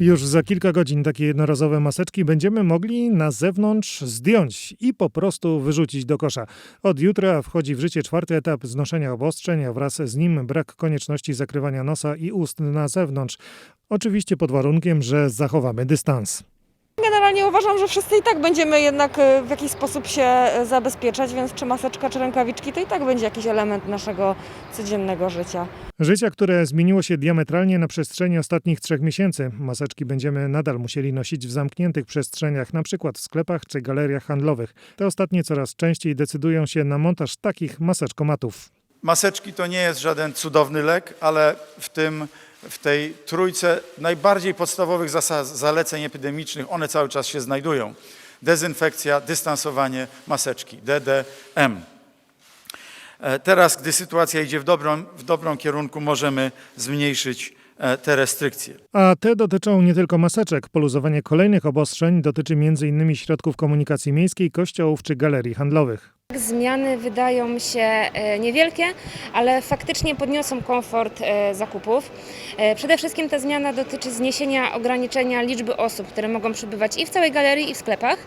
Już za kilka godzin takie jednorazowe maseczki będziemy mogli na zewnątrz zdjąć i po prostu wyrzucić do kosza. Od jutra wchodzi w życie czwarty etap znoszenia obostrzeń, a wraz z nim brak konieczności zakrywania nosa i ust na zewnątrz. Oczywiście pod warunkiem, że zachowamy dystans. Generalnie uważam, że wszyscy i tak będziemy jednak e, w jakiś sposób się e, zabezpieczać, więc czy maseczka, czy rękawiczki, to i tak będzie jakiś element naszego codziennego życia. Życia, które zmieniło się diametralnie na przestrzeni ostatnich trzech miesięcy. Maseczki będziemy nadal musieli nosić w zamkniętych przestrzeniach, na przykład w sklepach czy galeriach handlowych. Te ostatnie coraz częściej decydują się na montaż takich maseczkomatów. Maseczki to nie jest żaden cudowny lek, ale w, tym, w tej trójce najbardziej podstawowych zaleceń epidemicznych one cały czas się znajdują. Dezynfekcja, dystansowanie, maseczki, DDM. E, Teraz, gdy sytuacja idzie w dobrą, w dobrą kierunku, możemy zmniejszyć te restrykcje. A te dotyczą nie tylko maseczek. Poluzowanie kolejnych obostrzeń dotyczy m.in. środków komunikacji miejskiej, kościołów czy galerii handlowych. Zmiany wydają się e, niewielkie, ale faktycznie podniosą komfort e, zakupów. E, Przede wszystkim ta zmiana dotyczy zniesienia ograniczenia liczby osób, które mogą przybywać i w całej galerii, i w sklepach.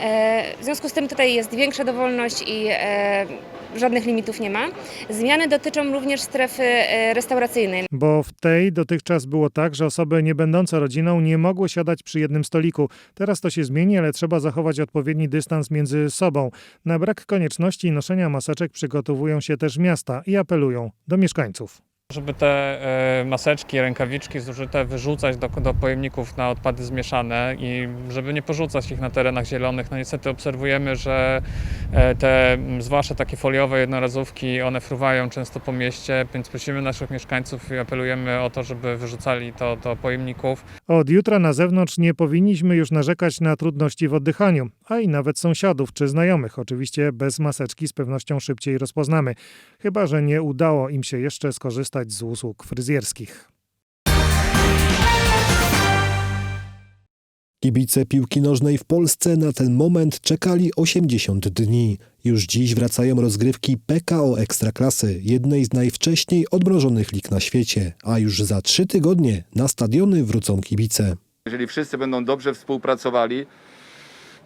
E, W związku z tym tutaj jest większa dowolność i e, żadnych limitów nie ma. Zmiany dotyczą również strefy e, restauracyjnej. Bo w tej dotychczas było tak, że osoby nie będące rodziną nie mogły siadać przy jednym stoliku. Teraz to się zmieni, ale trzeba zachować odpowiedni dystans między sobą. Na brak konieczności noszenia maseczek przygotowują się też miasta i apelują do mieszkańców. Żeby te e, maseczki, rękawiczki zużyte wyrzucać do, do pojemników na odpady zmieszane i żeby nie porzucać ich na terenach zielonych. No niestety obserwujemy, że e, te zwłaszcza takie foliowe jednorazówki, one fruwają często po mieście, więc prosimy naszych mieszkańców i apelujemy o to, żeby wyrzucali to do pojemników. Od jutra na zewnątrz nie powinniśmy już narzekać na trudności w oddychaniu, a i nawet sąsiadów czy znajomych. Oczywiście bez maseczki z pewnością szybciej rozpoznamy, chyba że nie udało im się jeszcze skorzystać z usług fryzjerskich. Kibice piłki nożnej w Polsce na ten moment czekali 80 dni. Już dziś wracają rozgrywki PKO Ekstraklasy, jednej z najwcześniej odmrożonych lig na świecie, a już za trzy tygodnie na stadiony wrócą kibice. Jeżeli wszyscy będą dobrze współpracowali,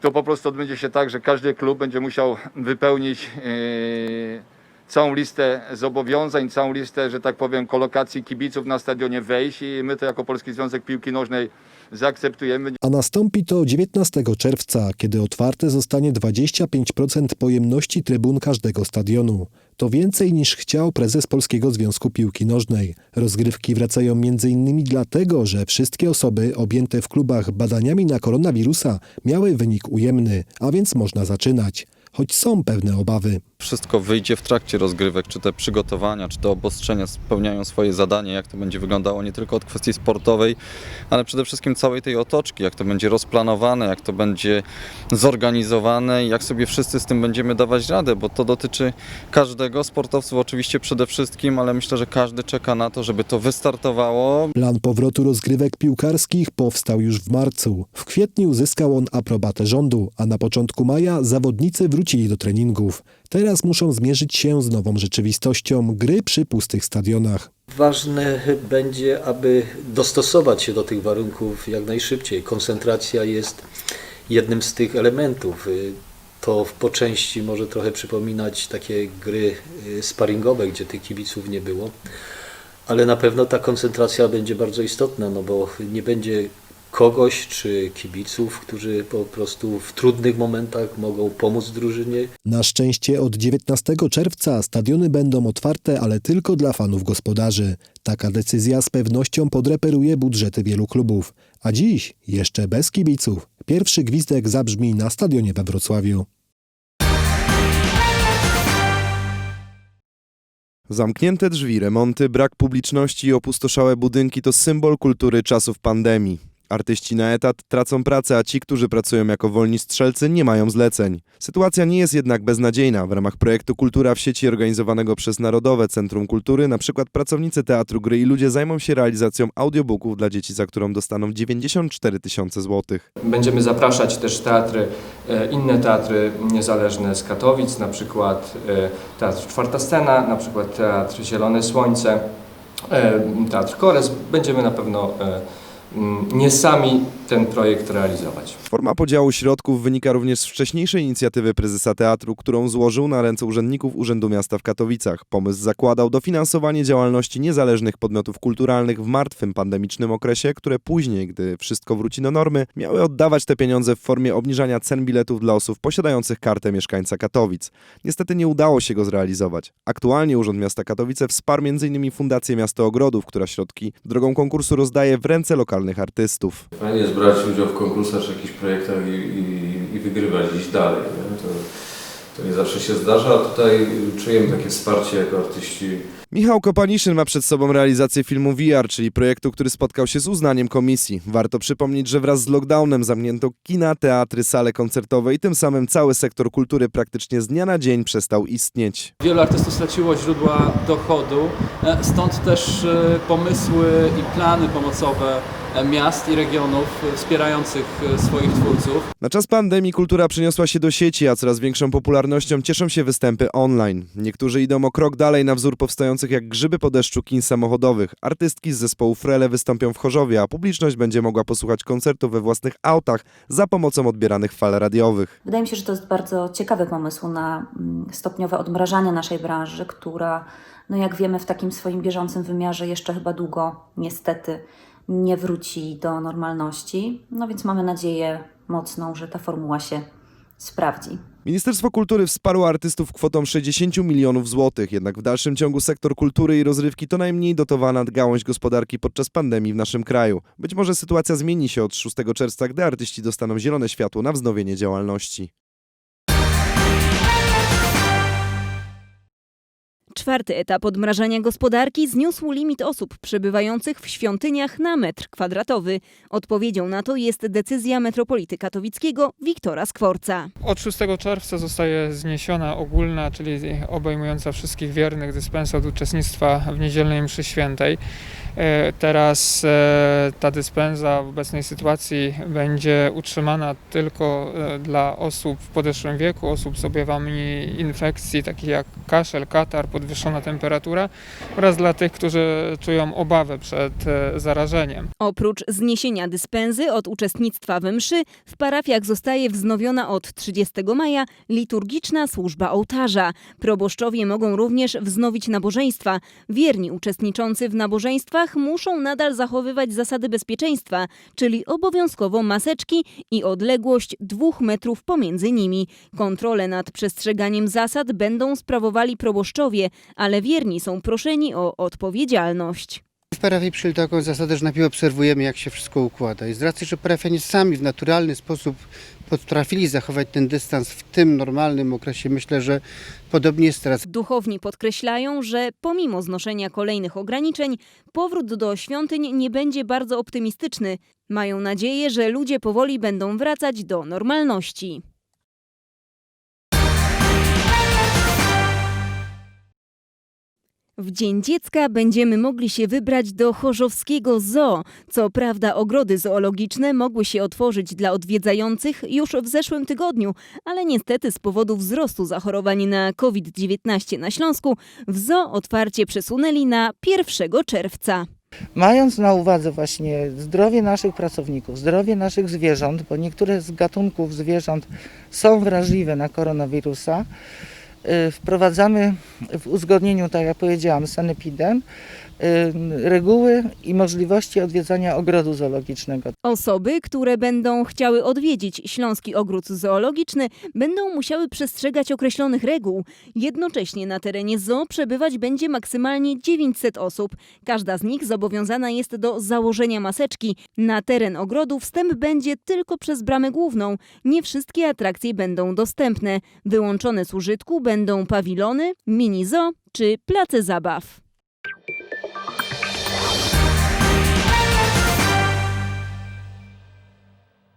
to po prostu odbędzie się tak, że każdy klub będzie musiał wypełnić e, całą listę zobowiązań, całą listę, że tak powiem, kolokacji kibiców na stadionie wejść i my to jako Polski Związek Piłki Nożnej zaakceptujemy. A nastąpi to 19 czerwca, kiedy otwarte zostanie 25% pojemności trybun każdego stadionu. To więcej niż chciał prezes Polskiego Związku Piłki Nożnej. Rozgrywki wracają m.in. dlatego, że wszystkie osoby objęte w klubach badaniami na koronawirusa miały wynik ujemny, a więc można zaczynać. Choć są pewne obawy. Wszystko wyjdzie w trakcie rozgrywek, czy te przygotowania, czy te obostrzenia spełniają swoje zadanie, jak to będzie wyglądało nie tylko od kwestii sportowej, ale przede wszystkim całej tej otoczki, jak to będzie rozplanowane, jak to będzie zorganizowane i jak sobie wszyscy z tym będziemy dawać radę, bo to dotyczy każdego, sportowców oczywiście przede wszystkim, ale myślę, że każdy czeka na to, żeby to wystartowało. Plan powrotu rozgrywek piłkarskich powstał już w marcu. W kwietniu uzyskał on aprobatę rządu, a na początku maja zawodnicy wrócili do treningów. Teraz muszą zmierzyć się z nową rzeczywistością gry przy pustych stadionach. Ważne będzie, aby dostosować się do tych warunków jak najszybciej. Koncentracja jest jednym z tych elementów. To po części może trochę przypominać takie gry y, sparingowe, gdzie tych kibiców nie było, ale na pewno ta koncentracja będzie bardzo istotna, no bo nie będzie kogoś czy kibiców, którzy po prostu w trudnych momentach mogą pomóc drużynie Na szczęście od 19 czerwca stadiony będą otwarte, ale tylko dla fanów gospodarzy. Taka decyzja z pewnością podreperuje budżety wielu klubów. A dziś, jeszcze bez kibiców, pierwszy gwizdek zabrzmi na stadionie we Wrocławiu. Zamknięte drzwi, remonty, brak publiczności i opustoszałe budynki to symbol kultury czasów pandemii. Artyści na etat tracą pracę, a ci, którzy pracują jako wolni strzelcy, nie mają zleceń. Sytuacja nie jest jednak beznadziejna. W ramach projektu Kultura w sieci organizowanego przez Narodowe Centrum Kultury, na przykład pracownicy Teatru Gry i Ludzie zajmą się realizacją audiobooków dla dzieci, za którą dostaną 94 tysiące złotych. Będziemy zapraszać też teatry, e, inne teatry niezależne z Katowic, na przykład e, Teatr Czwarta Scena, na przykład Teatr Zielone Słońce, e, Teatr Kores. Będziemy na pewno nie sami ten projekt realizować. Forma podziału środków wynika również z wcześniejszej inicjatywy prezesa teatru, którą złożył na ręce urzędników Urzędu Miasta w Katowicach. Pomysł zakładał dofinansowanie działalności niezależnych podmiotów kulturalnych w martwym pandemicznym okresie, które później, gdy wszystko wróci do normy, miały oddawać te pieniądze w formie obniżania cen biletów dla osób posiadających kartę mieszkańca Katowic. Niestety nie udało się go zrealizować. Aktualnie Urząd Miasta Katowice wsparł m.in. Fundację Miasto Ogrodów, która środki drogą konkursu rozdaje w ręce lokalnych artystów. Fajnie jest brać udział w konkursach czy jakichś projektach i, i, i wygrywać gdzieś dalej. Nie? To, to nie zawsze się zdarza, a tutaj czujemy takie wsparcie jako artyści. Michał Kopaniszyn ma przed sobą realizację filmu VR, czyli projektu, który spotkał się z uznaniem komisji. Warto przypomnieć, że wraz z lockdownem zamknięto kina, teatry, sale koncertowe i tym samym cały sektor kultury praktycznie z dnia na dzień przestał istnieć. Wielu artystów straciło źródła dochodu, e, stąd też e, pomysły i plany pomocowe e, miast i regionów wspierających swoich twórców. Na czas pandemii kultura przeniosła się do sieci, a coraz większą popularnością cieszą się występy online. Niektórzy idą o krok dalej na wzór powstających jak grzyby po deszczu kin samochodowych. Artystki z zespołu Frele wystąpią w Chorzowie, a publiczność będzie mogła posłuchać koncertów we własnych autach za pomocą odbieranych fal radiowych. Wydaje mi się, że to jest bardzo ciekawy pomysł na mm, stopniowe odmrażanie naszej branży, która, no jak wiemy, w takim swoim bieżącym wymiarze jeszcze chyba długo, niestety, nie wróci do normalności. No więc mamy nadzieję mocną, że ta formuła się sprawdzi. Ministerstwo Kultury wsparło artystów kwotą 60 milionów złotych, jednak w dalszym ciągu sektor kultury i rozrywki to najmniej dotowana gałąź gospodarki podczas pandemii w naszym kraju. Być może sytuacja zmieni się od 6 czerwca, gdy artyści dostaną zielone światło na wznowienie działalności. Czwarty etap odmrażania gospodarki zniósł limit osób przebywających w świątyniach na metr kwadratowy. Odpowiedzią na to jest decyzja metropolity katowickiego Wiktora Skworca. Od 6 czerwca zostaje zniesiona ogólna, czyli obejmująca wszystkich wiernych dyspensa od uczestnictwa w niedzielnej mszy świętej. E, Teraz e, ta dyspensa w obecnej sytuacji będzie utrzymana tylko e, dla osób w podeszłym wieku, osób z objawami infekcji takich jak kaszel, katar, podwyższona temperatura oraz dla tych, którzy czują obawę przed zarażeniem. Oprócz zniesienia dyspensy od uczestnictwa we mszy, w parafiach zostaje wznowiona od 30 maja liturgiczna służba ołtarza. Proboszczowie mogą również wznowić nabożeństwa. Wierni uczestniczący w nabożeństwach muszą nadal zachowywać zasady bezpieczeństwa, czyli obowiązkowo maseczki i odległość dwóch metrów pomiędzy nimi. Kontrole nad przestrzeganiem zasad będą sprawowali proboszczowie, ale wierni są proszeni o odpowiedzialność. W parafii przyjęli taką zasadę, że najpierw obserwujemy, jak się wszystko układa. I z racji, że parafianie sami w naturalny sposób potrafili zachować ten dystans w tym normalnym okresie, myślę, że podobnie jest teraz. Duchowni podkreślają, że pomimo znoszenia kolejnych ograniczeń, powrót do świątyń nie będzie bardzo optymistyczny. Mają nadzieję, że ludzie powoli będą wracać do normalności. W Dzień Dziecka będziemy mogli się wybrać do Chorzowskiego Zoo. Co prawda ogrody zoologiczne mogły się otworzyć dla odwiedzających już w zeszłym tygodniu, ale niestety z powodu wzrostu zachorowań na COVID-19 na Śląsku w zoo otwarcie przesunęli na 1 czerwca. Mając na uwadze właśnie zdrowie naszych pracowników, zdrowie naszych zwierząt, bo niektóre z gatunków zwierząt są wrażliwe na koronawirusa, wprowadzamy w uzgodnieniu, tak jak powiedziałam, z sanepidem y, reguły i możliwości odwiedzania ogrodu zoologicznego. Osoby, które będą chciały odwiedzić Śląski Ogród Zoologiczny, będą musiały przestrzegać określonych reguł. Jednocześnie na terenie zoo przebywać będzie maksymalnie 900 osób. Każda z nich zobowiązana jest do założenia maseczki. Na teren ogrodu wstęp będzie tylko przez bramę główną. Nie wszystkie atrakcje będą dostępne. Wyłączone z użytku będą pawilony, mini zoo czy place zabaw.